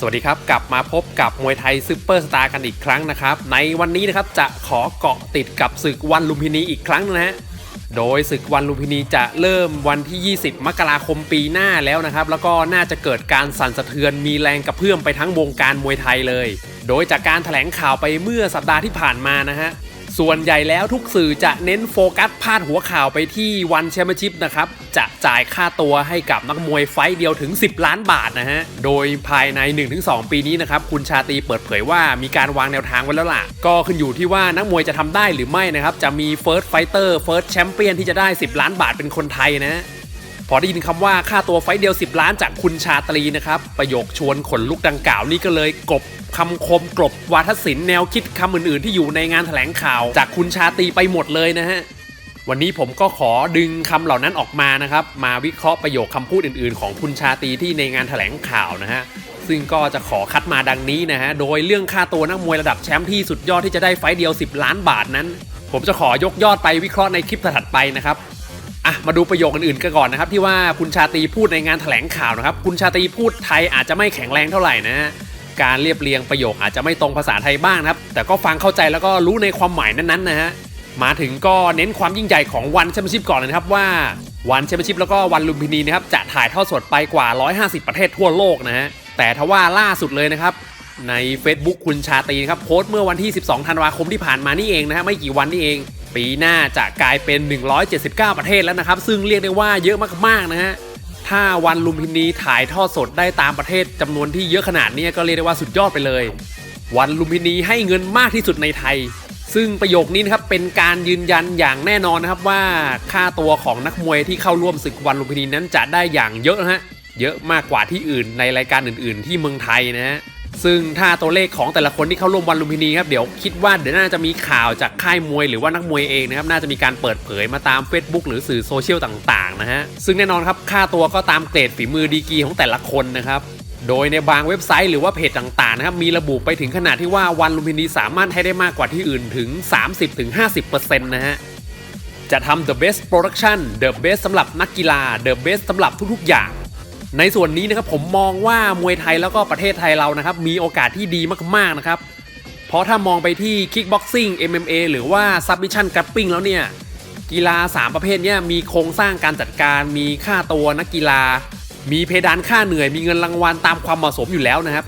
สวัสดีครับ กลับมาพบกับมวยไทยซูเปอร์สตาร์กันอีกครั้งนะครับ ในวันนี้นะครับจะขอเกาะติดกับศึกวันลุมพินีอีกครั้งนะฮะโดยศึกวันลุมพินีจะเริ่มวันที่ 20 มกราคมปีหน้าแล้วนะครับ แล้วก็น่าจะเกิดการสั่นสะเทือนมีแรงกระเพื่อมไปทั้งวงการมวยไทยเลย โดยจากการถแถลงข่าวไปเมื่อสัปดาห์ที่ผ่านมานะฮะ ส่วนใหญ่แล้วทุกสื่อจะเน้นโฟกัสพาดหัวข่าวไปที่วันแชมเปี้ยนชิพนะครับ จะจ่ายค่าตัวให้กับนักมวยไฟต์เดียวถึง 10 ล้านบาทนะฮะ โดยภายใน 1-2 ปีนี้นะครับ คุณชาตรีเปิดเผยว่ามีการวางแนวทางไว้แล้วล่ะ ก็ขึ้นอยู่ที่ว่านักมวยจะทำได้หรือไม่นะครับ จะมีเฟิร์สไฟเตอร์เฟิร์สแชมเปี้ยนที่จะได้ 10 ล้านบาทเป็นคนไทยนะ พอได้ยินคำว่าค่าตัวไฟเดียว 10 ล้านจากคุณชาตรีนะครับ ประโยคชวนขนลุกดังกล่าวนี่ก็เลยกบคำคมกลบวาทศิลป์แนวคิดคำอื่นๆ ที่อยู่ในงานแถลงข่าว จากคุณชาตรีไปหมดเลยนะฮะวันนี้ผมก็ขอดึงคำเหล่านั้นออกมานะครับ มาวิเคราะห์ประโยคคำพูดอื่นๆ ของคุณชาตรีที่ในงานแถลงข่าวนะฮะซึ่งก็จะขอคัดมาดังนี้นะฮะโดยเรื่องค่าตัวนักมวยระดับแชมป์ที่สุดยอดที่จะได้ไฟเดียว 10 ล้านบาทนั้น ผมจะขอยกยอดไปวิเคราะห์ในคลิปถัดไปนะครับ อะมาดูประโยคอื่นๆกันก่อนนะครับที่ว่าคุณชาตรีพูดในงานแถลงข่าวนะครับคุณชาตรีพูดไทยอาจจะไม่แข็งแรงเท่าไหร่นะการเรียบเรียงประโยคอาจจะไม่ตรงภาษาไทยบ้างนะครับแต่ก็ฟังเข้าใจแล้วก็รู้ในความหมายนั้นๆนะฮะมาถึงก็เน้นความยิ่งใหญ่ของวันแชมเปี้ยนชิพก่อนเลยนะครับว่าวันแชมเปี้ยนชิพแล้วก็วันลุมพินีนะครับจะถ่ายทอดสดไปกว่า 150 ประเทศทั่วโลกนะฮะแต่ทว่าล่าสุดเลยนะครับใน Facebook คุณชาตรีนะครับโพสต์เมื่อวันที่ 12 ธันวาคมที่ผ่านมานี่เองนะฮะไม่กี่วันนี่เอง ปีหน้าจะกลายเป็น 179 ประเทศแล้วนะครับ ซึ่งเรียกได้ว่าเยอะมากๆนะฮะถ้าวันลุมพินีถ่ายทอดสดได้ตามประเทศจำนวนที่เยอะขนาดนี้ก็เรียกได้ว่าสุดยอดไปเลย วันลุมพินีให้เงินมากที่สุดในไทย ซึ่งประโยคนี้นะครับเป็นการยืนยันอย่างแน่นอนนะครับว่าค่าตัวของนักมวยที่เข้าร่วมศึกวันลุมพินีนั้นจะได้อย่างเยอะนะฮะเยอะมากกว่าที่อื่นในรายการอื่น ๆ ที่เมืองไทยนะฮะ ซึ่งถ้าตัวเลขของแต่ละคนที่เข้าร่วมวันลุมพินีครับเดี๋ยวคิดว่าเดี๋ยวน่าจะมีข่าวจากค่ายมวยหรือว่านักมวยเองนะครับน่าจะมีการเปิดเผยมาตาม Facebook หรือสื่อโซเชียลต่างๆนะฮะซึ่งแน่นอนครับค่าตัวก็ตามเกรดฝีมือดีกรีของแต่ละคนนะครับโดยในบางเว็บไซต์หรือว่าเพจต่างๆนะครับมีระบุไปถึงขนาดที่ว่าวันลุมพินีสามารถให้ได้มากกว่าที่อื่นถึง 30-50%นะฮะจะทำ the best production the best สำหรับนักกีฬา the best สำหรับทุกๆอย่าง ในส่วนนี้นะครับผมมองว่ามวยไทยแล้วก็ประเทศไทยเรานะครับมีโอกาสที่ดีมากๆนะครับ เพราะถ้ามองไปที่ kickboxing MMA หรือว่า submission grappling แล้วเนี่ยกีฬา 3 ประเภทนี้มีโครงสร้างการจัดการ มีค่าตัวนักกีฬา มีเพดานค่าเหนื่อย มีเงินรางวัลตามความเหมาะสมอยู่แล้วนะครับ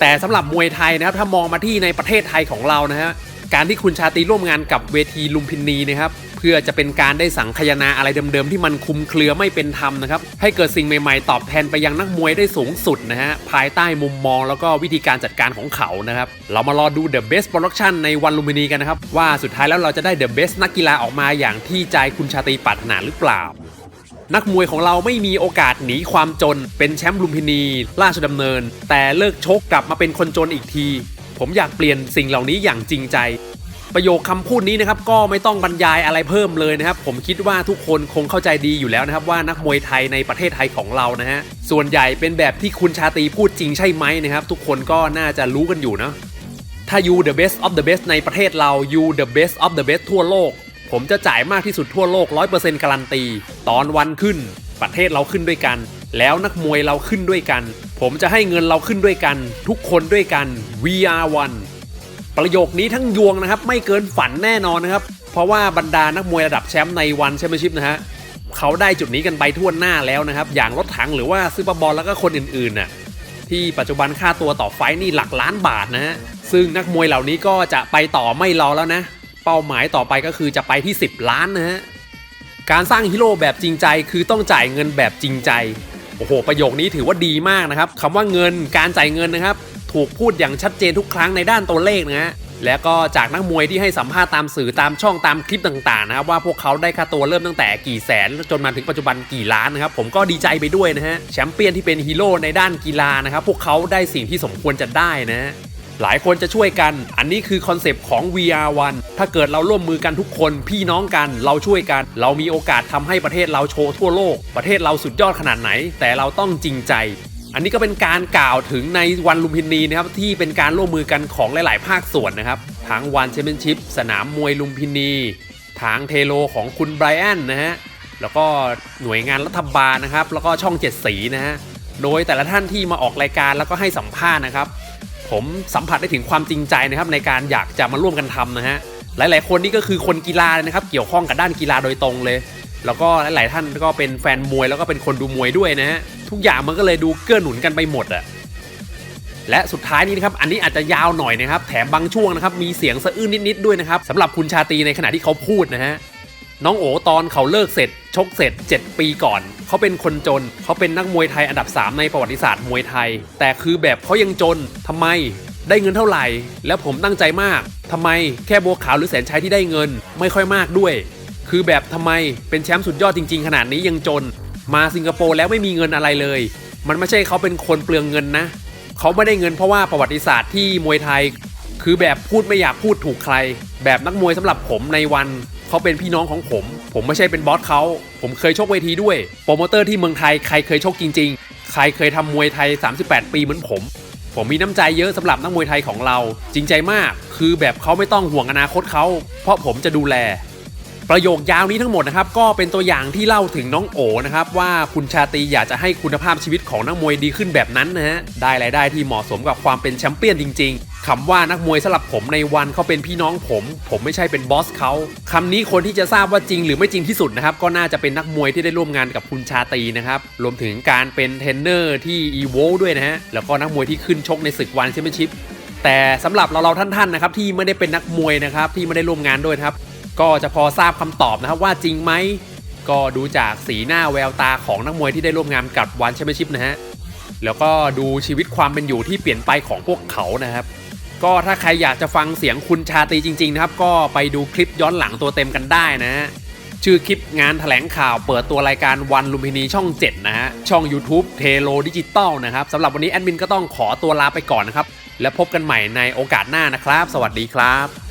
แต่สำหรับมวยไทยนะครับถ้ามองมาที่ในประเทศไทยของเรานะฮะการที่คุณชาตรีร่วมงานกับเวทีลุมพินีนะครับ พื่อจะเป็นการได้สังคายนาอะไรเดิมๆ ที่มันคุมเครือไม่เป็นธรรมนะครับ ให้เกิดสิ่งใหม่ๆ ตอบแทนไปยังนักมวยได้สูงสุดนะฮะ ภายใต้มุมมองแล้วก็วิธีการจัดการของเขานะครับ เรามารอดู The Best Production ในวันลุมพินีกันนะครับ ว่าสุดท้ายแล้วเราจะได้ The Best นักกีฬาออกมาอย่างที่ใจคุณชาตรีปรารถนาหรือเปล่านักมวยของเราไม่มีโอกาสหนีความจน เป็นแชมป์ลุมพินีราชดำเนิน แต่เลิกชกกลับมาเป็นคนจนอีกที ผมอยากเปลี่ยนสิ่งเหล่านี้อย่างจริงใจ ประโยคคำพูดนี้นะครับก็ไม่ต้องบรรยายอะไรเพิ่มเลยนะครับ ผมคิดว่าทุกคนคงเข้าใจดีอยู่แล้วนะครับว่านักมวยไทยในประเทศไทยของเรานะฮะส่วนใหญ่เป็นแบบที่คุณชาตรีพูดจริงใช่ไหมนะครับ ทุกคนก็น่าจะรู้กันอยู่นะถ้า you the best of the best ในประเทศเรา you the best of the best ทั่วโลก ผมจะจ่ายมากที่สุดทั่วโลก 100%การันตี ตอนวันขึ้น ประเทศเราขึ้นด้วยกัน แล้วนักมวยเราขึ้นด้วยกัน ผมจะให้เงินเราขึ้นด้วยกัน ทุกคนด้วยกัน we are one ประโยคนี้ทั้งยวงนะครับ ไม่เกินฝันแน่นอนนะครับ เพราะว่าบรรดานักมวยระดับแชมป์ในวันแชมเปี้ยนชิพนะฮะเขาได้จุดนี้กันไปทั่วหน้าแล้วนะครับ อย่างรถถังหรือว่าซูเปอร์บอลแล้วก็คนอื่นๆน่ะที่ปัจจุบันค่าตัวต่อไฟนี่หลักล้านบาทนะฮะซึ่งนักมวยเหล่านี้ก็จะไปต่อไม่รอแล้วนะ เป้าหมายต่อไปก็คือจะไปที่ 10 ล้านนะฮะการสร้างฮีโร่แบบจริงใจคือต้องจ่ายเงินแบบจริงใจโอ้โหประโยคนี้ถือว่าดีมากนะครับคำว่าเงินการจ่ายเงินนะครับ ถูกพูดอย่างชัดเจนทุกครั้งในด้านตัวเลขนะฮะแล้วก็จากนักมวยที่ให้สัมภาษณ์ตามสื่อตามช่องตามคลิปต่างๆนะครับว่าพวกเขาได้ค่าตัวเริ่มตั้งแต่กี่แสน จนมาถึงปัจจุบันกี่ล้านนะครับผมก็ดีใจไปด้วยนะฮะแชมเปี้ยนที่เป็นฮีโร่ในด้านกีฬานะครับพวกเขาได้สิ่งที่สมควรจะได้นะ หลายคนจะช่วยกัน อันนี้คือคอนเซปต์ของ VR1 ถ้าเกิดเราร่วมมือกันทุกคนพี่น้องกันเราช่วยกัน เรามีโอกาสทำให้ประเทศเราโชว์ทั่วโลก ประเทศเราสุดยอดขนาดไหน แต่เราต้องจริงใจ อันนี้ก็เป็นการกล่าวถึงในวันลุมพินีนะครับที่เป็นการร่วมมือกันของหลาย ๆ ภาคส่วนนะครับทั้งวันแชมเปี้ยนชิพสนามมวยลุมพินีทางเทโลของคุณไบรอันนะฮะแล้วก็หน่วยงานรัฐบาลนะครับ แล้วก็ช่องเจ็ดสีนะฮะโดยแต่ละท่านที่มาออกรายการแล้วก็ให้สัมภาษณ์นะครับ ผมสัมผัสได้ถึงความจริงใจนะครับ ในการอยากจะมาร่วมกันทำนะฮะหลาย ๆ คนนี่ก็คือคนกีฬาเลยนะครับ เกี่ยวข้องกับด้านกีฬาโดยตรงเลย แล้วก็หลาย ๆ ท่านก็เป็นแฟนมวยแล้วก็เป็นคนดูมวยด้วยนะฮะทุกอย่างมันก็เลยดูเกื้อหนุนกันไปหมดอะและสุดท้ายนี้นะครับ อันนี้อาจจะยาวหน่อยนะครับ แถมบางช่วงนะครับ มีเสียงสะอื้นนิด ๆ ด้วยนะครับสำหรับคุณชาตีในขณะที่เขาพูดนะฮะ น้องโอตอนเขาเลิกเสร็จ ชกเสร็จ 7 ปีก่อน เขาเป็นคนจน เขาเป็นนักมวยไทยอันดับ 3 ในประวัติศาสตร์มวยไทย แต่คือแบบเขายังจนทำไม ได้เงินเท่าไหร่ แล้วผมตั้งใจมากทำไม แค่บัวขาวหรือแสนชัยที่ได้เงิน ไม่ค่อยมากด้วย คือแบบทำไมเป็นแชมป์สุดยอดจริง ๆ ขนาดนี้ยังจน มาสิงคโปร์แล้วไม่มีเงินอะไรเลย มันไม่ใช่เขาเป็นคนเปลืองเงินนะเขาไม่ได้เงินเพราะว่าประวัติศาสตร์ที่มวยไทย คือแบบพูดไม่อยากพูดถูกใคร แบบนักมวยสำหรับผมในวันเขาเป็นพี่น้องของผม ผมไม่ใช่เป็นบอสเขาผมเคยชกเวทีด้วยโปรโมเตอร์ที่เมืองไทยใครเคยชกจริง ๆ ใครเคยทำมวยไทย 38 ปีเหมือนผม ผมมีน้ำใจเยอะสำหรับนักมวยไทยของเรา จริงใจมาก คือแบบเขาไม่ต้องห่วงอนาคตเขาเพราะผมจะดูแล ประโยคยาวนี้ทั้งหมดนะครับก็เป็นตัวอย่างที่เล่าถึงน้องโอนะครับว่าคุณชาตรีอยากจะให้คุณภาพชีวิตของนักมวยดีขึ้นแบบนั้นนะฮะได้รายได้ที่เหมาะสมกับความเป็นแชมเปี้ยนจริง ๆคำว่านักมวยสำหรับผมในวันเขาเป็นพี่น้องผม ผมไม่ใช่เป็นบอสเขาคำนี้คนที่จะทราบว่าจริงหรือไม่จริงที่สุดนะครับก็น่าจะเป็นนักมวยที่ได้ร่วมงานกับคุณชาตรีนะครับรวมถึงการเป็นเทรนเนอร์ที่อีโวด้วยนะฮะแล้วก็นักมวยที่ขึ้นชกในศึกวันแชมเปี้ยนชิพแต่สำหรับเราเราๆท่านๆนะครับที่ไม่ได้เป็นนักมวยนะครับที่ไม่ได้ร่วมงานด้วยครับ ก็จะพอทราบคำตอบนะครับว่าจริงไหม ก็ดูจากสีหน้าแววตาของนักมวยที่ได้ร่วมงานกับวันแชมเปี้ยนชิพนะฮะ แล้วก็ดูชีวิตความเป็นอยู่ที่เปลี่ยนไปของพวกเขานะครับ ก็ถ้าใครอยากจะฟังเสียงคุณชาตรีจริง ๆ นะครับ ก็ไปดูคลิปย้อนหลังตัวเต็มกันได้นะฮะชื่อคลิปงานแถลงข่าวเปิดตัวรายการวันลุมพินีช่อง 7 นะฮะ ช่อง YouTube เทโลดิจิตอลนะครับสำหรับวันนี้แอดมินก็ต้องขอตัวลาไปก่อนนะครับ แล้วพบกันใหม่ในโอกาสหน้านะครับ สวัสดีครับ